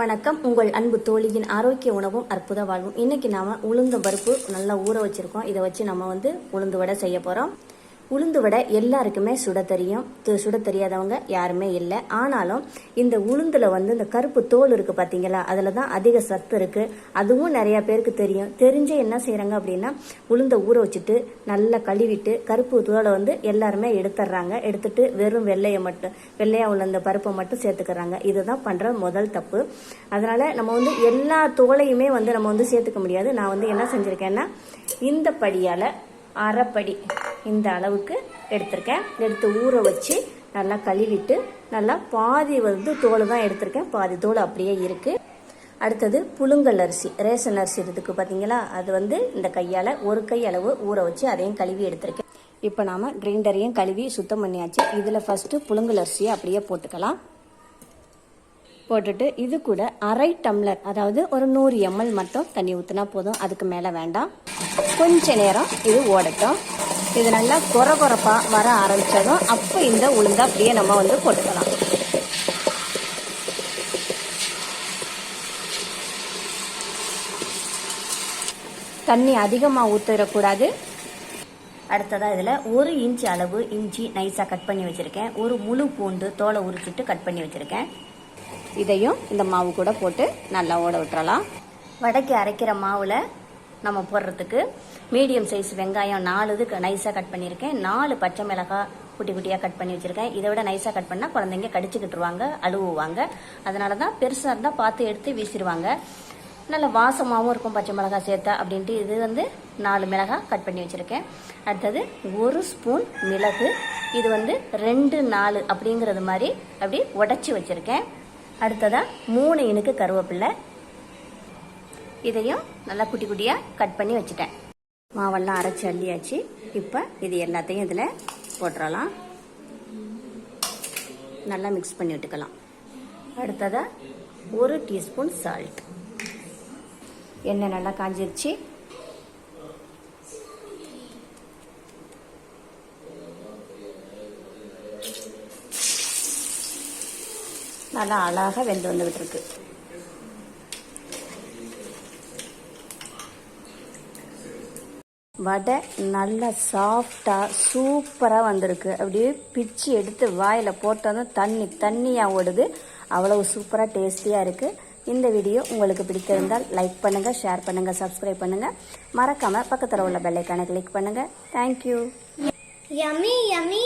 வணக்கம். உங்கள் அன்பு தோழியின் ஆரோக்கிய உணவும் அற்புத வாழ்வும். இன்னைக்கு நாம உளுந்த பருப்பு நல்லா ஊற வச்சிருக்கோம். இதை வச்சு நம்ம வந்து உளுந்து வடை செய்ய போறோம். உளுந்து வடை எல்லாருக்குமே சுட தெரியும். சுட தெரியாதவங்க யாருமே இல்லை. ஆனாலும் இந்த உளுந்தில் வந்து இந்த கருப்பு தோல் இருக்குது பார்த்தீங்களா அதில் தான் அதிக சத்து இருக்குது அதுவும் நிறையா பேருக்கு தெரியும். தெரிஞ்சு என்ன செய்கிறாங்க அப்படின்னா உளுந்த ஊற வச்சுட்டு நல்லா கழுவிட்டு கருப்பு தோலை வந்து எல்லாருமே எடுத்துடுறாங்க எடுத்துட்டு வெறும் வெள்ளையை மட்டும் வெள்ளையாக உள்ள அந்த பருப்பை மட்டும் சேர்த்துக்கிறாங்க. இதுதான் பண்ணுற முதல் தப்பு. அதனால் நம்ம வந்து எல்லா தோலையுமே வந்து நம்ம வந்து சேர்த்துக்க முடியாது. நான் வந்து என்ன செஞ்சுருக்கேன்னா இந்த படியால் அரைப்படி இந்த அளவுக்கு எடுத்திருக்கேன். எடுத்து ஊற வச்சு நல்லா கழுவிட்டு நல்லா பாதி வந்து தோல் தான் எடுத்திருக்கேன். பாதி தோல் அப்படியே இருக்குது அடுத்தது புழுங்கல் அரிசி ரேஷன் அரிசி இருக்குது பார்த்தீங்களா அது வந்து இந்த கையால் ஒரு கை அளவு ஊற வச்சு அதையும் கழுவி எடுத்திருக்கேன். இப்போ நாம் கிரைண்டரையும் கழுவி சுத்தம் பண்ணியாச்சு. இதில் ஃபஸ்ட்டு புழுங்கல் அரிசியை அப்படியே போட்டுக்கலாம். போட்டுட்டு இது கூட அரை டம்ளர் அதாவது ஒரு நூறு எம்எல் மட்டும் தண்ணி ஊற்றினா போதும் அதுக்கு மேலே வேண்டாம். கொஞ்ச நேரம் இது ஓடட்டும். இது நல்லா கொர கொரப்பா வர ஆரம்பித்ததும் அப்போ இந்த உளுந்த அப்படியே நம்ம வந்து போட்டுக்கலாம். தண்ணி அதிகமாக ஊற்றிடக்கூடாது அடுத்ததாக இதில் ஒரு இன்ச் அளவு இஞ்சி நைஸாக கட் பண்ணி வச்சுருக்கேன். ஒரு முழு பூண்டு தோலை உரிச்சிட்டு கட் பண்ணி வச்சுருக்கேன். இதையும் இந்த மாவு கூட போட்டு நல்லா ஓட விட்டுறலாம். வடைக்கு அரைக்கிற மாவில் நம்ம போடுறதுக்கு மீடியம் சைஸ் வெங்காயம் நாலு இது நைஸாக கட் பண்ணியிருக்கேன். நாலு பச்சை மிளகாய் குட்டி குட்டியாக கட் பண்ணி வச்சுருக்கேன். இதை விட நைஸாக கட் பண்ணால் குழந்தைங்க கடிச்சுக்கிட்டுருவாங்க அழுவுவாங்க. அதனால தான் பெருசாக இருந்தால் பார்த்து எடுத்து வீசிடுவாங்க. நல்ல வாசமாகவும் இருக்கும் பச்சை மிளகாய் சேர்த்தா அப்படின்ட்டு இது வந்து நாலு மிளகாய் கட் பண்ணி வச்சுருக்கேன். அடுத்தது ஒரு ஸ்பூன் மிளகு. இது வந்து ரெண்டு நாலு அப்படிங்கிறது மாதிரி அப்படி உடச்சி வச்சுருக்கேன். அடுத்ததாக மூணு இனுக்கு கருவேப்பில்லை. இதையும் நல்லா குட்டி குட்டியாக கட் பண்ணி வச்சுட்டேன். மாவெல்லாம் அரைச்சி அள்ளியாச்சு. இப்போ இது எல்லாத்தையும் இதில் போட்டுறலாம். நல்லா மிக்ஸ் பண்ணி விட்டுக்கலாம். அடுத்ததாக ஒரு டீஸ்பூன் சால்ட் எண்ணெய் நல்லா காஞ்சிருச்சு. நல்லா அழகாக வெந்து வந்துக்கிட்டு இருக்கு வடை நல்லா சாஃப்டாக சூப்பராக வந்திருக்கு. அப்படியே பிச்சு எடுத்து வாயில் போட்டதும் தண்ணி தண்ணியாக ஓடுது. அவ்வளவு சூப்பராக டேஸ்டியாக இருக்குது இந்த வீடியோ உங்களுக்கு பிடித்திருந்தால் லைக் பண்ணுங்கள் ஷேர் பண்ணுங்கள் சப்ஸ்கிரைப் பண்ணுங்கள் மறக்காமல் பக்கத்தில் உள்ள பெல்லைக்கான கிளிக் பண்ணுங்கள் தேங்க்யூ யமி யமி